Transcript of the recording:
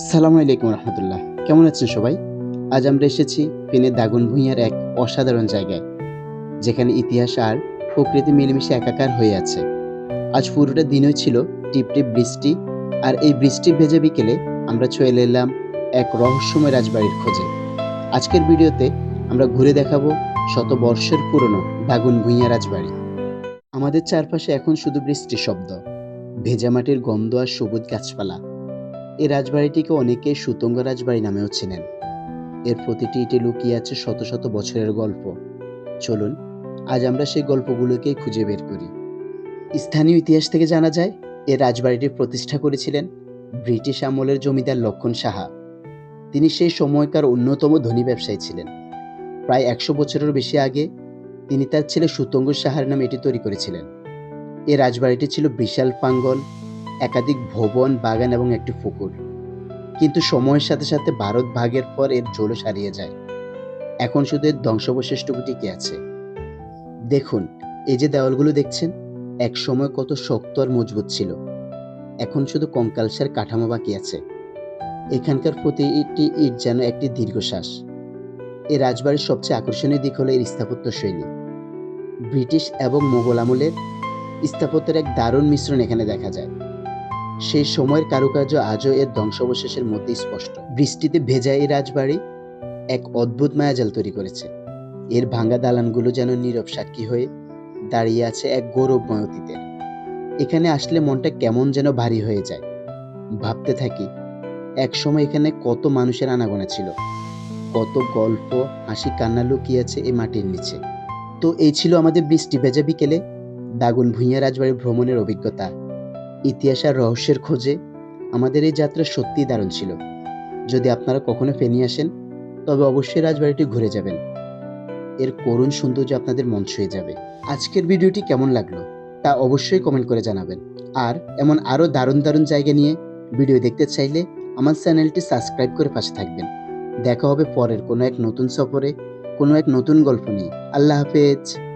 আসসালামু আলাইকুম রহমতুল্লাহ। কেমন আছেন সবাই? আজ আমরা এসেছি ফেনের দাগন ভূঁইয়ার এক অসাধারণ জায়গায়, যেখানে ইতিহাস আর প্রকৃতি মিলেমিশে একাকার হয়ে আছে। আজ পুরোটা দিনই ছিল টিপ টিপ বৃষ্টি, আর এই বৃষ্টি ভেজে বিকেলে আমরা চলে এলাম এক রহস্যময় রাজবাড়ির খোঁজে। আজকের ভিডিওতে আমরা ঘুরে দেখাবো শত বর্ষের পুরনো দাগুন ভূঁইয়া রাজবাড়ি। আমাদের চারপাশে এখন শুধু বৃষ্টির শব্দ, ভেজা মাটির গন্ধ আর সবুজ গাছপালা। এই রাজবাড়িটিকে অনেকে সুতঙ্গ রাজবাড়ি নামেও চেনেন। এর প্রতিটি ইটে লুকিয়ে আছে শত শত বছরের গল্প। চলুন, আজ আমরা সেই গল্পগুলোকেই খুঁজে বের করি। স্থানীয় ইতিহাস থেকে জানা যায় এই রাজবাড়িটি প্রতিষ্ঠা করেছিলেন ব্রিটিশ আমলের জমিদার লক্ষণ সাহা। তিনি সেই সময়কার অন্যতম ধনী ব্যবসায়ী ছিলেন। প্রায় একশো বছরের বেশি আগে তিনি তার ছেলে সুতঙ্গ সাহার নামে এটি তৈরি করেছিলেন। এ রাজবাড়িটি ছিল বিশাল প্রাঙ্গণ একাধিক ভবন, বাগান এবং একটি পুকুর। কিন্তু সময়ের সাথে সাথে ভারত ভাগের পর এর জোলস হারিয়ে যায়। এখন শুধু এর ধ্বংসাবশেষটুকু টিকে আছে? দেখুন, এই যে দেওয়ালগুলো দেখছেন, এক সময় কত শক্ত আর মজবুত ছিল। এখন শুধু কঙ্কালসার কাঠামো বাকি আছে। এখানকার প্রতিটি ইট যেন একটি দীর্ঘশ্বাস। এই রাজবাড়ির সবচেয়ে আকর্ষণীয় দিক হলো এর স্থাপত্য শৈলী। ব্রিটিশ এবং মোগল আমলের স্থাপত্যের এক দারুণ মিশ্রণ এখানে দেখা যায়। সেই সময়ের কারুকার্য আজও এর ধ্বংসাবশেষের মধ্যে স্পষ্ট। বৃষ্টিতে ভেজা এই রাজবাড়ি এক অদ্ভুত মায়াজাল তৈরি করেছে। এর ভাঙা দালানগুলো যেন নীরব সাক্ষী হয়ে দাঁড়িয়ে আছে এক গৌরবময় অতীতের এখানে আসলে মনটা কেমন যেন ভারী হয়ে যায়। ভাবতে থাকি এক সময় এখানে কত মানুষের আনাগোনা ছিল। কত গল্প, হাসি, কান্না লুকিয়ে আছে এই মাটির নিচে। তো এই ছিল আমাদের বৃষ্টি ভেজা বিকেলে দাগুন ভূঁইয়া রাজবাড়ি ভ্রমণের অভিজ্ঞতা। ইতিহাস আর রহস্যের খোঁজে আমাদের এই যাত্রা সত্যিই দারুণ ছিল। যদি আপনারা কখনো ফেনি আসেন, তবে অবশ্যই রাজবাড়িটি ঘুরে যাবেন। এর করুণ সৌন্দর্য আপনাদের মন ছুঁয়ে যাবে। আজকের ভিডিওটি কেমন লাগল তা অবশ্যই কমেন্ট করে জানাবেন। আর এমন আরও দারুণ দারুণ জায়গা নিয়ে ভিডিও দেখতে চাইলে আমার চ্যানেলটি সাবস্ক্রাইব করে পাশে থাকবেন। দেখা হবে পরের কোনো এক নতুন সফরে, কোনো এক নতুন গল্প নিয়ে। আল্লাহ হাফেজ।